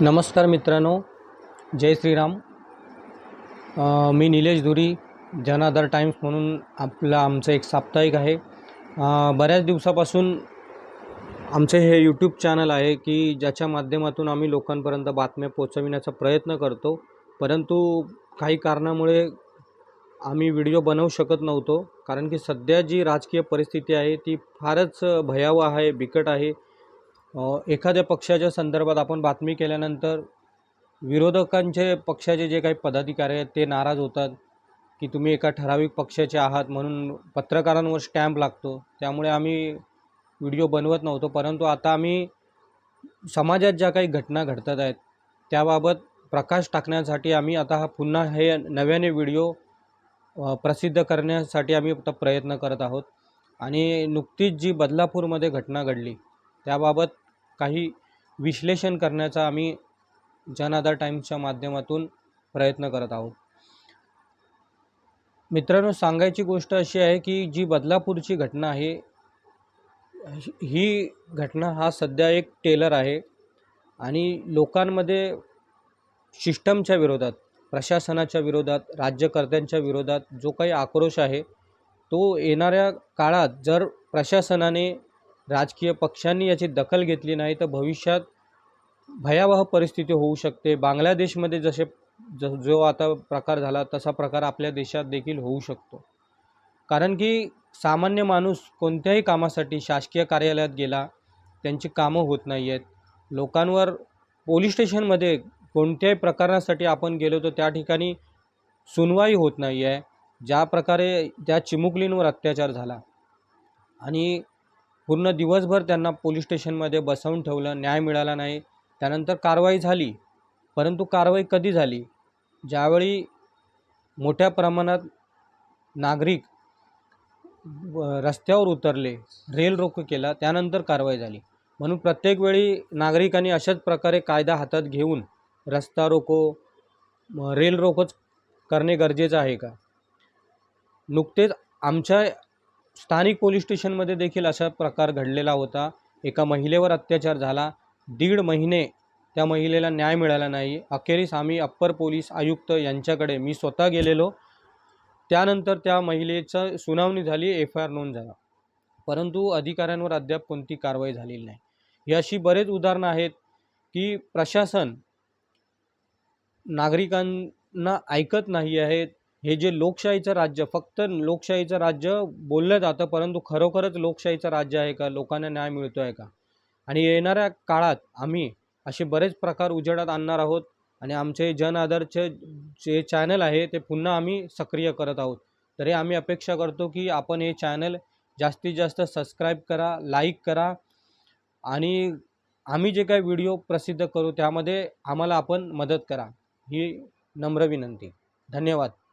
नमस्कार मित्रांनो जय श्रीराम. मी निलेश धुरी जनाधार टाइम्स म्हणून आपलं आमचं एक साप्ताहिक आहे. बऱ्याच दिवसापासून आमचे हे यूट्यूब चॅनल आहे की ज्याच्या माध्यमातून आम्ही लोकांपर्यंत बातम्या पोचविण्याचा प्रयत्न करतो. परंतु काही कारणामुळे आम्ही व्हिडिओ बनवू शकत नव्हतो. कारण की सध्या जी राजकीय परिस्थिती आहे ती फारच भयावह आहे बिकट आहे. एखाद्या पक्षाच्या संदर्भात आपण बातमी केल्यानंतर विरोधकांचे पक्षाचे जे काही पदाधिकारी आहेत ते नाराज होतात की तुम्ही एका ठराविक पक्षाचे आहात म्हणून पत्रकारांवर स्टॅम्प लागतो. त्यामुळे आम्ही व्हिडिओ बनवत नव्हतो परंतु आता आम्ही समाजात ज्या काही घटना घडतात आहेत त्याबाबत प्रकाश टाकण्यासाठी आम्ही आता हा पुन्हा हे नव्याने व्हिडिओ प्रसिद्ध करण्यासाठी आम्ही आता प्रयत्न करत आहोत. आणि नुकतीच जी बदलापूरमध्ये घटना घडली त्याबाबत काही विश्लेषण करण्याचा आम्ही जनआधार टाईम्सच्या माध्यमातून प्रयत्न करत आहोत. मित्रांनो सांगायची गोष्ट अशी आहे की जी बदलापूरची घटना आहे ही घटना हा सध्या एक टेलर आहे आणि लोकांमध्ये सिस्टमच्या विरोधात प्रशासनाच्या विरोधात राज्यकर्त्यांच्या विरोधात जो काही आक्रोश आहे तो येणाऱ्या काळात जर प्रशासनाने राजकीय पक्षांनी याची दखल घेतली नाही तर भविष्यात भयावह परिस्थिती होऊ शकते. बांगलादेशमध्ये जसे ज जो आता प्रकार झाला तसा प्रकार आपल्या देशात देखील होऊ शकतो. कारण की सामान्य माणूस कोणत्याही कामासाठी शासकीय कार्यालयात गेला त्यांची कामं होत नाही आहेत लोकांवर पोलीस स्टेशनमध्ये कोणत्याही प्रकरणासाठी आपण गेलो तर त्या ठिकाणी सुनवाई होत नाही आहे ज्या प्रकारे त्या चिमुकलींवर अत्याचार झाला. आणि पूर्ण दिवसभर त्यांना पोलीस स्टेशनमध्ये बसवून ठेवलं न्याय मिळाला नाही. त्यानंतर कारवाई झाली परंतु कारवाई कधी झाली? ज्यावेळी मोठ्या प्रमाणात नागरिक रस्त्यावर उतरले रेल रोको केला त्यानंतर कारवाई झाली. म्हणून प्रत्येक वेळी नागरिकांनी अशाच प्रकारे कायदा हातात घेऊन रस्ता रोको रेल रोकोच करणे गरजेचं आहे का? नुकतेच आमच्या स्थानिक पोलीस स्टेशनमध्ये देखील असा प्रकार घडलेला होता. एका महिलेवर अत्याचार झाला. दीड महिने त्या महिलेला न्याय मिळाला नाही. अखेरीस आम्ही अप्पर पोलीस आयुक्त यांच्याकडे मी स्वतः गेलेलो. त्यानंतर त्या महिलेचं सुनावणी झाली एफ आय आर नोंद झाला. परंतु अधिकाऱ्यांवर अद्याप कोणती कारवाई झालेली नाही. ही अशी बरेच उदाहरणं आहेत की प्रशासन नागरिकांना ऐकत नाही आहेत हे जे लोकशाहीचं राज्य फक्त लोकशाहीचं राज्य बोललं जातं परंतु खरोखरच लोकशाहीचं राज्य आहे का? लोकांना न्याय मिळतो आहे का? आणि येणाऱ्या काळात आम्ही असे बरेच प्रकार उजेडात आणणार आहोत आणि आमचे जन आधारचे जे चॅनल आहे ते पुन्हा आम्ही सक्रिय करत आहोत. तरी आम्ही अपेक्षा करतो की आपण हे चॅनल जास्तीत जास्त सबस्क्राईब करा लाईक करा आणि आम्ही जे काही व्हिडिओ प्रसिद्ध करू त्यामध्ये आम्हाला आपण मदत करा. ही नम्र विनंती. धन्यवाद.